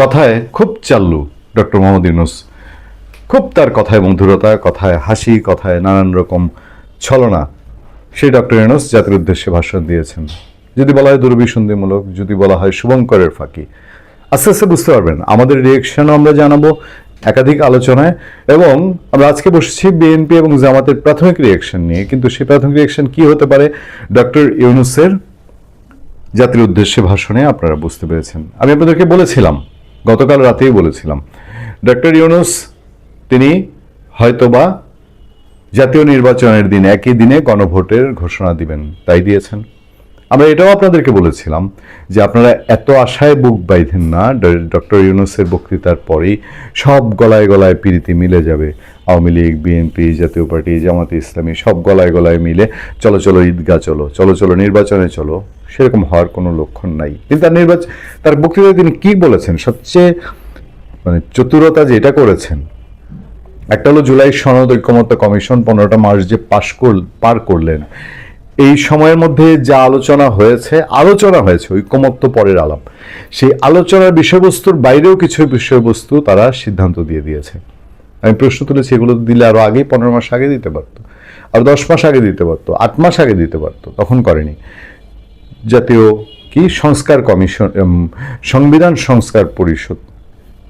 কথায় খুব চাল্লু, ডক্টর মোহাম্মদ ইউনুস। খুব তার কথায় মধুরতা কথায় হাসি, কথায় নানান রকম ছলনা। সেই ডক্টর ইউনুস জাতির উদ্দেশ্যে ভাষণ দিয়েছেন। যদি বলা হয় দুর্বিসন্ধিমূলক, যদি বলা হয় শুভঙ্করের ফাঁকি। আস্তে আস্তে বুঝতে পারবেন, আমাদের রিয়েকশনও আমরা জানাব একাধিক আলোচনায় এবং আমরা আজকে বসেছি বিএনপি এবং জামাতের প্রাথমিক রিয়েকশন নিয়ে। কিন্তু সেই প্রাথমিক রিয়েকশন কি হতে পারে? ডক্টর ইউনুসের জাতির উদ্দেশ্যে ভাষণে আপনারা বুঝতে পেরেছেন। আমি আপনাদেরকে বলেছিলাম গতকাল রাতেই বলেছিলাম। ডক্টর ইউনুস, তিনি হয়তোবা জাতীয় নির্বাচনের দিন একই দিনে গণভোটের ঘোষণা দিবেন, তাই দিয়েছেন। আমরা এটাও আপনাদেরকে বলেছিলাম যে আপনারা এত আশায় বুক বাইধেন না ডক্টর ইউনুসের বক্তৃতার পরেই সব গলায় গলায় পিরিতি মিলে যাবে। আওয়ামী লীগ, বিএনপি, জাতীয় পার্টি, জামাতে ইসলামী সব গলায় গলায় মিলে চলো চলো, ঈদগাহ চলো চলো চলো, নির্বাচনে চলো। সেরকম হওয়ার কোনো লক্ষণ নাই। কিন্তু তার নির্বাচন তার বক্তৃতায় তিনি কি বলেছেন? সবচেয়ে মানে চতুরতা যেটা করেছেন, একটা হলো জুলাই সনদ ঐক্যমত্য কমিশন পনেরোটা মার্চ যে পাশ কর, পার করলেন। এই সময়ের মধ্যে যা আলোচনা হয়েছে আলোচনা হয়েছে ঐক্যমত্য পরের আলাপ। সেই আলোচনার বিষয়বস্তুর বাইরেও কিছু বিষয়বস্তু তারা সিদ্ধান্ত দিয়ে দিয়েছে। আমি প্রশ্ন তুলেছি, এগুলো দিলে আরও আগে পনেরো মাস আগে দিতে পারতো, আর দশ মাস আগে দিতে পারতো, আট মাস আগে দিতে পারতো, তখন করেনি। জাতীয় কি? সংস্কার কমিশন সংবিধান সংস্কার পরিষদ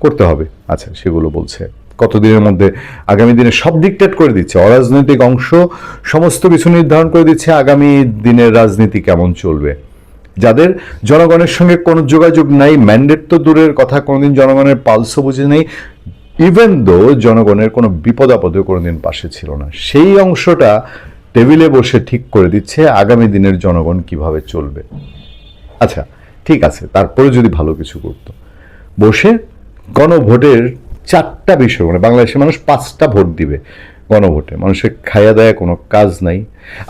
করতে হবে। আচ্ছা সেগুলো বলছে। কতদিনের মধ্যে আগামী দিনে সব ডিকটেট করে দিচ্ছে। অরাজনৈতিক অংশ সমস্ত কিছু নির্ধারণ করে দিচ্ছে। আগামী দিনের রাজনীতি কেমন চলবে? যাদের জনগণের সঙ্গে কোনো যোগাযোগ নাই ম্যান্ডেট তো দূরের কথা, কোনোদিন জনগণের পালসও বুঝে নেই ইভেন দো জনগণের কোনো বিপদ আপদে কোনোদিন পাশে ছিল না। সেই অংশটা টেবিলে বসে ঠিক করে দিচ্ছে আগামী দিনের জনগণ কীভাবে চলবে। আচ্ছা ঠিক আছে, তারপরে যদি ভালো কিছু করতো। বসে গণভোটের চারটা বিষয় মানে বাংলাদেশের মানুষ পাঁচটা ভোট দিবে গণভোটে। মানুষের খাইয়া দেয়া কোনো কাজ নাই।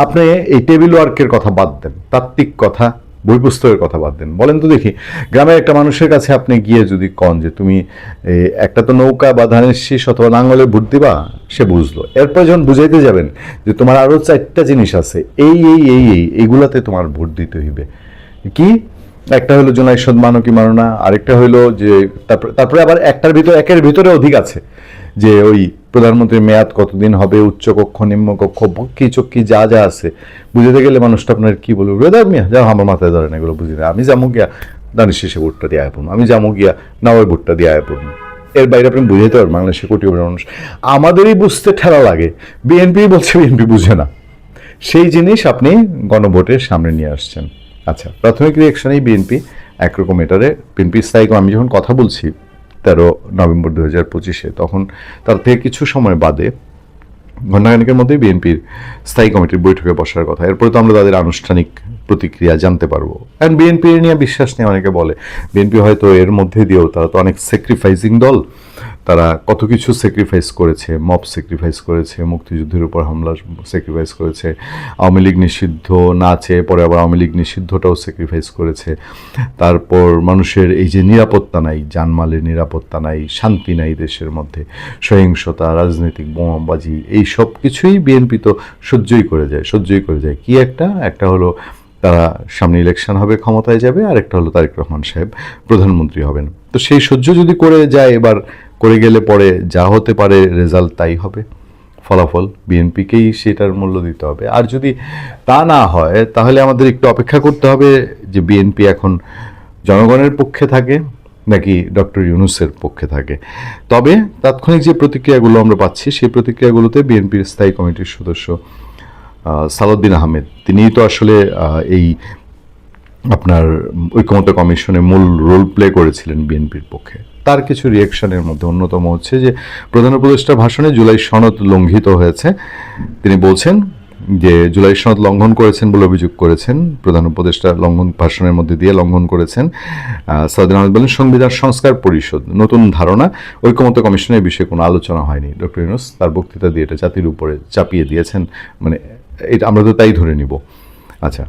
আপনি এই টেবিল ওয়ার্কের কথা বাদ দেন, তাত্ত্বিক কথা বই পুস্তকের কথা বাদ দেন। বলেন তো দেখি, গ্রামের একটা মানুষের কাছে আপনি গিয়ে যদি কন যে তুমি একটা তো নৌকা বা ধানের শীষ অথবা নাঙ্গলে ভোট দিবা, সে বুঝলো। এরপর যখন বুঝাইতে যাবেন যে তোমার আরও চারটা জিনিস আছে, এই এই এই এই এইগুলাতে তোমার ভোট দিতে হইবে। কি? একটা হলো জোনাই সদ মানো কি মানো না আরেকটা হইল যে তারপরে তারপরে আবার একটার ভিতরে একের ভিতরে অধিক আছে। যে ওই প্রধানমন্ত্রীর মেয়াদ কতদিন হবে, উচ্চ কক্ষ, নিম্ন কক্ষ বক্কি চক্কি যা যা আছে। বুঝতে গেলে মানুষটা আপনার কি বলবে? বেদার মিয়া, যা আমার মাথায় ধরে না এগুলো, বুঝি না। আমি যাব গিয়া দানের শেষে ভোটটা দিয়ে আয় আমি যাব গিয়া ওই ভোটটা দিয়ে আয় পড়ুন এর বাইরে আপনি বুঝাইতে পারবেন বাংলাদেশে কোটি কোটি মানুষ। আমাদেরই বুঝতে ঠেলা লাগে। বিএনপি বলছে, বিএনপি বুঝে না। সেই জিনিস আপনি গণভোটের সামনে নিয়ে আসছেন। আচ্ছা প্রাথমিক রিয়েকশনেই বিএনপি একরকম এটারে বিএনপি স্থায়ী আমি যখন কথা বলছি তেরো নভেম্বর দু হাজার পঁচিশে, তখন তার থেকে কিছু সময় বাদে ঘণ্টাখানিকের মধ্যেই বিএনপির স্থায়ী কমিটির বৈঠকে বসার কথা। এরপরে তো আমরা তাদের আনুষ্ঠানিক প্রতিক্রিয়া জানতে পারব। অ্যান্ড বিএনপি নিয়ে বিশ্বাস নিয়ে অনেকে বলে বিএনপি হয়তো এর মধ্যে দিয়েও তারা তো অনেক স্যাক্রিফাইসিং দল। তারা কত কিছু স্যাক্রিফাইস করেছে মব স্যাক্রিফাইস করেছে, মুক্তিযুদ্ধের উপর হামলা স্যাক্রিফাইস করেছে, আওয়ামী লীগ নিষিদ্ধ না চেয়ে পরে আবার আওয়ামী লীগ নিষিদ্ধটাও স্যাক্রিফাইস করেছে। তারপর মানুষের এই যে নিরাপত্তা নাই জানমালের নিরাপত্তা নাই, শান্তি নাই দেশের মধ্যে, সহিংসতা, রাজনৈতিক বোমাবাজি, এই সব কিছুই বিএনপি তো সহ্যই করে যায়, সহ্যই করে যায়। কি একটা? একটা হলো তারা সামনে ইলেকশন হবে, ক্ষমতায় যাবে আর একটা হলো তারেক রহমান সাহেব প্রধানমন্ত্রী হবেন। তো সেই সহ্য যদি করে যায় এবার করে গেলে পরে যা হতে পারে রেজাল্ট তাই হবে। ফলাফল বিএনপিকেই সেটার মূল্য দিতে হবে। আর যদি তা না হয়, তাহলে আমাদের একটু অপেক্ষা করতে হবে যে বিএনপি এখন জনগণের পক্ষে থাকে নাকি ডক্টর ইউনুসের পক্ষে থাকে। তবে তাৎক্ষণিক যে প্রতিক্রিয়াগুলো আমরা পাচ্ছি, সেই প্রতিক্রিয়াগুলোতে বিএনপির স্থায়ী কমিটির সদস্য সালাউদ্দিন আহমেদ, তিনিই তো আসলে এই আপনার ঐক্যমত্য কমিশনে মূল রোল প্লে করেছিলেন বিএনপির পক্ষে। তার কিছু রিয়েকশনের মধ্যে অন্যতম হচ্ছে যে প্রধান উপদেষ্টার ভাষণে জুলাই সনদ লঙ্ঘিত হয়েছে। তিনি বলছেন যে জুলাই সনদ লঙ্ঘন করেছেন বলে অভিযোগ করেছেন। প্রধান উপদেষ্টা লঙ্ঘন ভাষণের মধ্যে দিয়ে লঙ্ঘন করেছেন। সাউদ্দিন আহমেদ বলেন, সংবিধান সংস্কার পরিষদ, নতুন ধারণা। ঐক্যমত্য কমিশনের বিষয়ে কোনো আলোচনা হয়নি। ডক্টর ইউনুস তার বক্তৃতা দিয়ে এটা জাতির উপরে চাপিয়ে দিয়েছেন। মানে এটা আমরা তো তাই ধরে নিব। আচ্ছা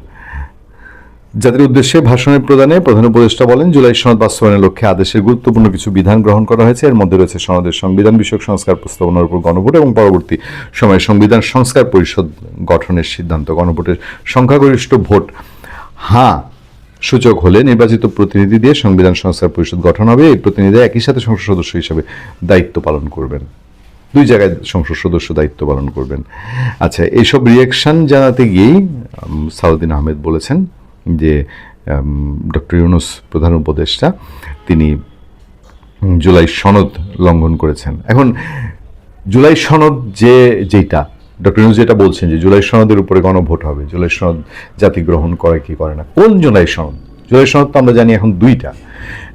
জাতির উদ্দেশ্যে ভাষণের প্রদানে প্রধান উপদেষ্টা বলেন জুলাই সনদ বাস্তবায়নের লক্ষ্যে আদেশের গুরুত্বপূর্ণ কিছু বিধান গ্রহণ করা হয়েছে। এর মধ্যে রয়েছে সনদের সংবিধান বিষয়ক সংস্কার প্রস্তাবনার উপর গণভোট এবং পরবর্তী সময়ে সংবিধান সংস্কার পরিষদ গঠনের সিদ্ধান্ত। গণভোটের সংখ্যাগরিষ্ঠ ভোট। হ্যাঁ সূচক হলে নির্বাচিত প্রতিনিধি দিয়ে সংবিধান সংস্কার পরিষদ গঠন হবে। এই প্রতিনিধি একই সাথে সংসদ সদস্য হিসাবে দায়িত্ব পালন করবেন। দুই জায়গায় সংসদ সদস্য দায়িত্ব পালন করবেন। আচ্ছা এইসব রিয়াকশন জানাতে গিয়েই উম, সালাউদ্দিন আহমেদ বলেছেন যে ডক্টর ইউনুস প্রধান উপদেষ্টা, তিনি জুলাই সনদ লঙ্ঘন করেছেন। এখন, জুলাই সনদ যে যেটা ডক্টর ইউনুস যেটা বলছেন যে, জুলাই সনদের উপরে গণভোট হবে, জুলাই সনদ জাতি গ্রহণ করে কি করে না, কোন জুলাই সনদ? জুলাই সনদ তো আমরা জানি এখন দুইটা।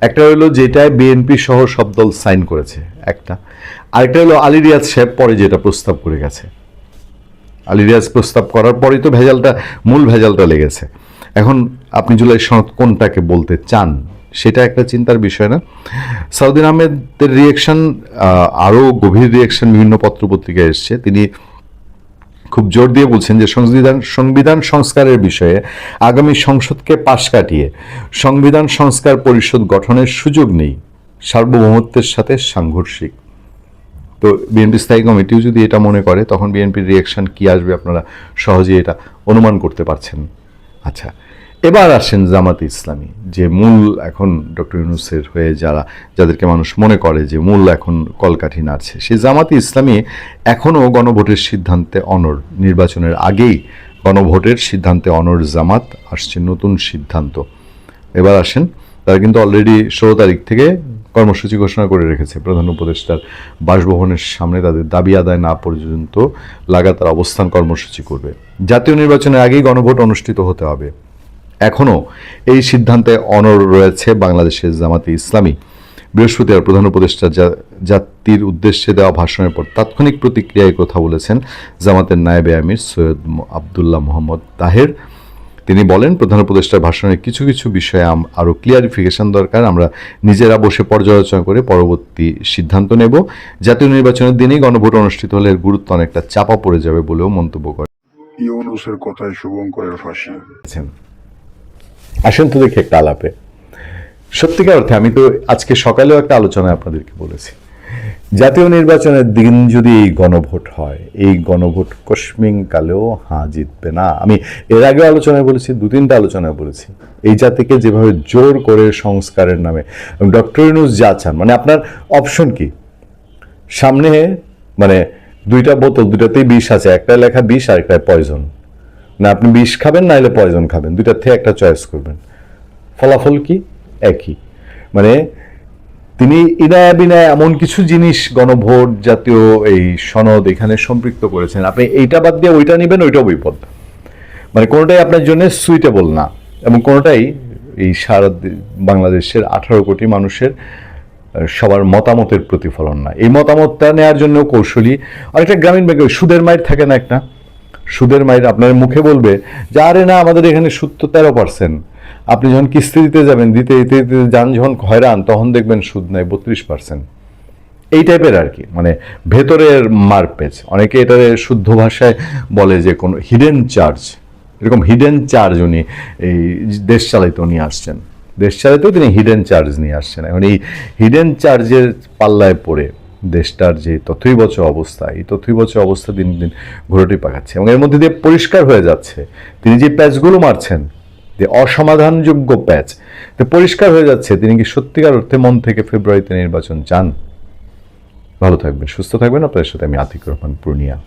একটা হলো যেটায় বিএনপি সহ সব দল সাইন করেছে, একটা। আরেকটা হলো আলী রিয়াজ সাহেব পরে যেটা প্রস্তাব করে গেছে। আলী রিয়াজ প্রস্তাব করার পরেই তো ভেজালটা, মূল ভেজালটা লেগেছে। এখন আপনি জুলাই সনদ কোনটাকে বলতে চান, সেটা একটা চিন্তার বিষয় না। সাউদিন আহমেদের রিয়েকশন আরও গভীর রিয়েকশন বিভিন্ন পত্রপত্রিকায় এসছে। তিনি খুব জোর দিয়ে বলছেন যে সংবিধান সংবিধান সংস্কারের বিষয়ে আগামী সংসদকে পাশ কাটিয়ে সংবিধান সংস্কার পরিষদ গঠনের সুযোগ নেই, সার্বভৌমত্বের সাথে সাংঘর্ষিক। তো বিএনপি স্থায়ী কমিটিও যদি এটা মনে করে, তখন বিএনপির রিয়েকশন কী আসবে আপনারা সহজেই এটা অনুমান করতে পারছেন। আচ্ছা এবার আসেন জামাতে ইসলামী, যে মূল এখন ডক্টর ইউনুসের হয়ে যারা, যাদেরকে মানুষ মনে করে যে মূল এখন কলকাঠি নাড়ছে, সেই জামাতে ইসলামী এখনও গণভোটের সিদ্ধান্তে অনর নির্বাচনের আগেই গণভোটের সিদ্ধান্তে অনর জামাত, আসছে নতুন সিদ্ধান্ত। এবার আসেন, তারা কিন্তু অলরেডি ষোলো তারিখ থেকে কর্মসূচি ঘোষণা করে রেখেছে প্রধান উপদেষ্টার বাসভবনের সামনে। তাদের দাবি আদায় না পর্যন্ত লাগাতার অবস্থান কর্মসূচি করবে। জাতীয় নির্বাচনের আগেই গণভোট অনুষ্ঠিত হতে হবে। এখনও এই সিদ্ধান্তে অনর রয়েছে বাংলাদেশের জামাতে ইসলামী। বৃহস্পতিবার প্রধান উপদেষ্টা জাতির উদ্দেশ্যে দেওয়া ভাষণের পর তাৎক্ষণিক প্রতিক্রিয়ায় কথা বলেছেন জামাতের নায়েবে আমির সৈয়দ আবদুল্লাহ মোহাম্মদ তাহের। তিনি বলেন প্রধান উপদেষ্টার ভাষণের কিছু কিছু বিষয়ে আরও ক্লিয়ারিফিকেশন দরকার। আমরা নিজেরা বসে পর্যালোচনা করে পরবর্তী সিদ্ধান্ত নেব। জাতীয় নির্বাচনের দিনেই গণভোট অনুষ্ঠিত হলে এর গুরুত্ব অনেকটা চাপা পড়ে যাবে বলেও মন্তব্য ইউনুসের কথায় শুভঙ্করের ফাঁসি। আসেন তো দেখি একটা আলাপে। সত্যিকার অর্থে আমি তো আজকে সকালেও একটা আলোচনায় আপনাদেরকে বলেছি। জাতীয় নির্বাচনের দিন যদি এই গণভোট হয়, এই গণভোট কশ্মিন কালেও হাঁ জিতবে না। আমি এর আগে আলোচনায় বলেছি, দু তিনটা আলোচনায় বলেছি। এই জাতিকে যেভাবে জোর করে সংস্কারের নামে ডক্টর ইনুস যা চান মানে আপনার অপশন কি? সামনে মানে দুইটা বোতল দুটাতেই বিষ আছে একটা লেখা বিষ আর একটা পয়জন। না আপনি বিষ খাবেন, না হলে পয়জন খাবেন দুইটার থেকে একটা চয়েস করবেন। ফলাফল কি? একই। মানে তিনি ইনায়া বিনায় এমন কিছু জিনিস গণভোট জাতীয় এই সনদ এখানে সম্পৃক্ত করেছেন। আপনি এইটা বাদ দিয়ে ওইটা নেবেন, ওইটাও বিপদ। মানে কোনোটাই আপনার জন্য সুইটেবল না এবং কোনোটাই এই সারা বাংলাদেশের আঠারো কোটি মানুষের সবার মতামতের প্রতিফলন না। এই মতামতটা নেওয়ার জন্য কৌশলী অনেকটা গ্রামীণ ব্যাংকে সুদের মাইর থাকে না একটা? সুদের মাইর আপনার মুখে বলবে, যে আরে না, আমাদের এখানে সুদ তো তেরো পার্সেন্ট আপনি যখন কিস্তি দিতে যাবেন, দিতে দিতে দিতে যান যখন হয়রান, তখন দেখবেন সুদ নেয় বত্রিশ পার্সেন্ট এই টাইপের আর কি মানে ভেতরের মারপেচ। অনেকে এটারে শুদ্ধ ভাষায় বলে যে কোনো হিডেন চার্জ এরকম হিডেন চার্জ উনি এই দেশ চালাইতেও উনি আসছেন। দেশ চালাইতেও তিনি হিডেন চার্জ নিয়ে আসছেন। এখন এই হিডেন চার্জের পাল্লায় পড়ে দেশটার যে তথৈবচ অবস্থা, এই তথৈবচ অবস্থা দিন দিন ঘোরটি পাকাচ্ছে এবং এর মধ্যে দিয়ে পরিষ্কার হয়ে যাচ্ছে। তিনি যে প্যাচগুলো মারছেন যে অসমাধানযোগ্য প্যাচ। তো পরিষ্কার হয়ে যাচ্ছে, তিনি কি সত্যিকার অর্থে মন থেকে ফেব্রুয়ারিতে নির্বাচন চান? ভালো থাকবেন, সুস্থ থাকবেন। আপনাদের সাথে আমি আতিক রহমান, পূর্ণিয়া।